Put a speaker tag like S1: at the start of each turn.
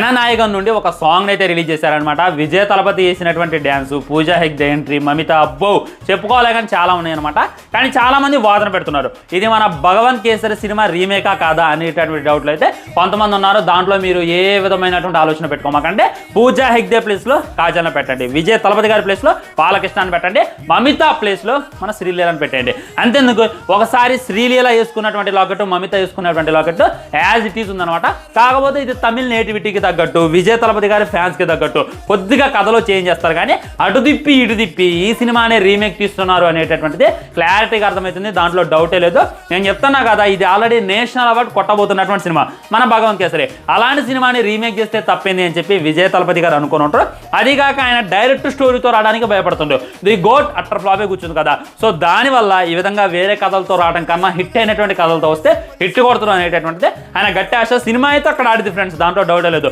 S1: జననాయకం నుండి ఒక సాంగ్ అయితే రిలీజ్ చేశారనమాట విజయ తలపతి చేసినటువంటి డ్యాన్స్ పూజా హెగ్డే ఎంట్రీ మమిత అబ్బో చెప్పుకోవాలి కానీ చాలా ఉన్నాయి అనమాట కానీ చాలా మంది వాదన పెడుతున్నారు. ఇది మన భగవాన్ కేసరి సినిమా రీమేకా కాదా అనేటటువంటి డౌట్లు అయితే కొంతమంది ఉన్నారు. దాంట్లో మీరు ఏ విధమైనటువంటి ఆలోచన పెట్టుకోమాకంటే పూజా హెగ్డే ప్లేస్లో కాజల్ని పెట్టండి. విజయ్ తలపతి గారి ప్లేస్లో బాలకృష్ణని పెట్టండి. మమిత ప్లేస్లో మన శ్రీలీలని పెట్టండి అంతేందుకు? ఒకసారి శ్రీలీల వేసుకున్నటువంటి లాకెట్ మమిత వేసుకున్నటువంటి లాకెట్ యాజ్ ఇట్ ఈస్ ఉందన్నమాట. కాకపోతే ఇది తమిళ నేటివిటీకి తగ్గట్టు విజయ్ తలపతి గారి ఫ్యాన్స్కి తగ్గట్టు కొద్దిగా కథలో చేంజ్ చేస్తారు. కానీ అటు తిప్పి ఇటు తిప్పి ఈ సినిమానే రీమేక్ తీస్తున్నారు అనేటటువంటిది క్లారిటీగా అర్థమవుతుంది. దాంట్లో డౌటే లేదు. నేను చెప్తున్నా కదా ఇది ఆల్రెడీ నేషనల్ అవార్డు కొట్టబోతున్నటువంటి సినిమా. మన భగవంత్ కేసరి అలాంటి సినిమాని రీమేక్ చేస్తే తప్పింది అని చెప్పి విజయ తలపతి గారు అనుకుని ఉంటారు అదిగాక ఆయన డైరెక్ట్ స్టోరీతో రావడానికి భయపడుతుండు. ది గోట్ అట్టర్ ఫ్లాపే కూర్చుంది కదా. సో దానివల్ల ఈ విధంగా వేరే కథలతో రావడం కన్నా హిట్ అయినటువంటి కథలతో వస్తే హిట్ కొడుతుంది అనేటటువంటిది. ఆయన గట్టి ఆశ సినిమా అయితే అక్కడ ఆడింది ఫ్రెండ్స్ దాంట్లో డౌట్ లేదు.